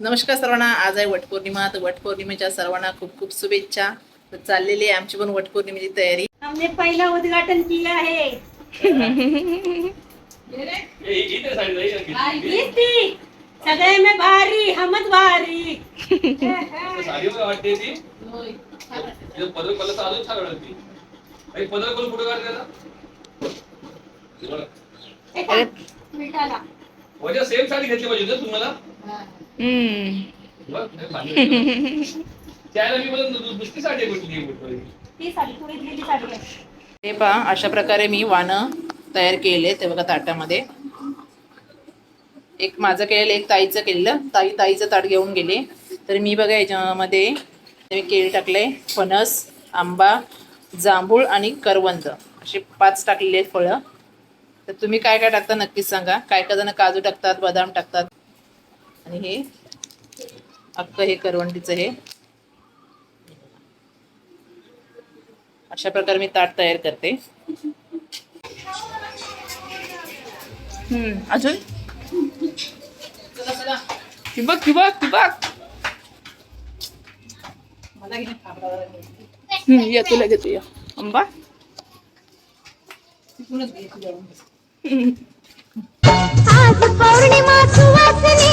नमस्कार सर्वांना. आज आहे वटपौर्णिमा. तर वटपौर्णिमेच्या सर्वांना खूप खूप शुभेच्छा. तर चाललेली आहे आमची पण वटपौर्णिमेची तयारी. हमने पहला उद्घाटन किया है ये थी सगळे में भारी हमत भारी. पदर कुठं वजा सेम साडी घेतली पाहिजे होती तुम्हाला? हे. त्याला मी मला दुसरी साडी हे पहा अशा प्रकारे मी वाणं तयार केले ते बघा ताटामध्ये. एक माझं केलेलं एक ताईचं केलेलं. ताई ताईचं ताट घेऊन गेले. तर मी बघा याच्यामध्ये मी केळी टाकले फणस आंबा जांभूळ आणि करवंद. असे पाच टाकलेले आहेत फळं. तर तुम्ही काय काय टाकता नक्कीच सांगा. काय काय जण काजू टाकतात बदाम टाकतात. आणि हे अख्खं हे करवंटीचं हे. अशा प्रकारे मी ताट तयार करते. अजून? ठिबक बघ ठिबक. हम्म, या तुला घेतो या. आंबा. आज पौर्णिमा सुवासिनीची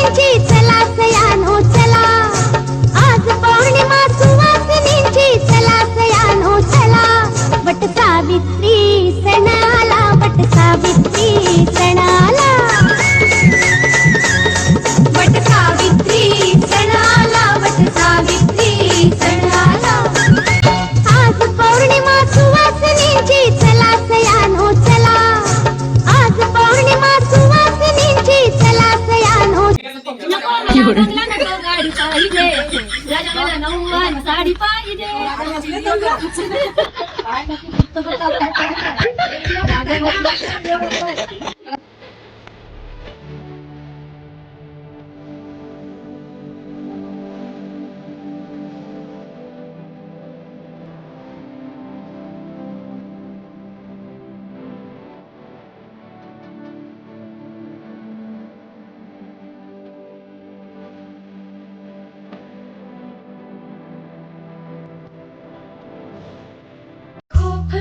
বাইরে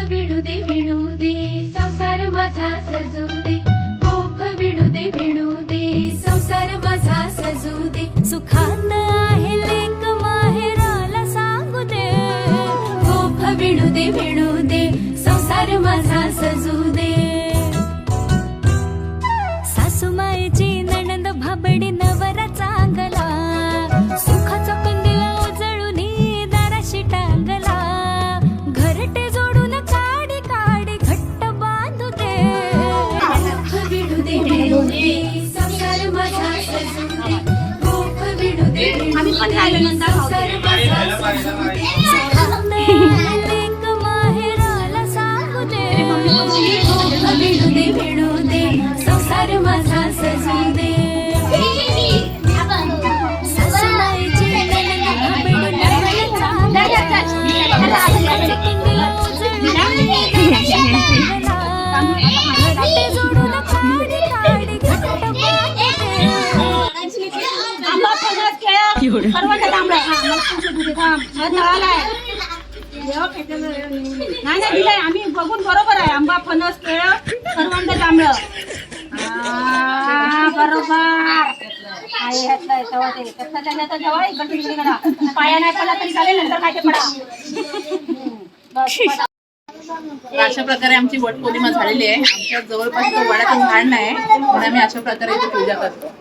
विणू दे विणू दे संसार माझा सजू दे. कोफ विणू दे विणू दे संसार माझा सजू दे. दे विणू दे. संसार करवंद तांबडं हा मला दूध आहे. थांब. हा, तळाला आहे. नाही नाही दिलंय आम्ही बघून बरोबर आहे आंबा फणस केळ करवंद तांबडं हा, बरोबर आई ह्यातलं आहे, तेव्हा ते त्यातलं त्याच्या तर जवळ इकडे तिकडे करा. पाया नाही पडला तरी चालेल नंतर काय ते पडा. बस, पडा. तर अशा प्रकारे आमची वटपौर्णिमा झालेली आहे आमच्या जवळपास तो वडाचं झाड नाही म्हणून आम्ही अशा प्रकारे इथे पूजा करतो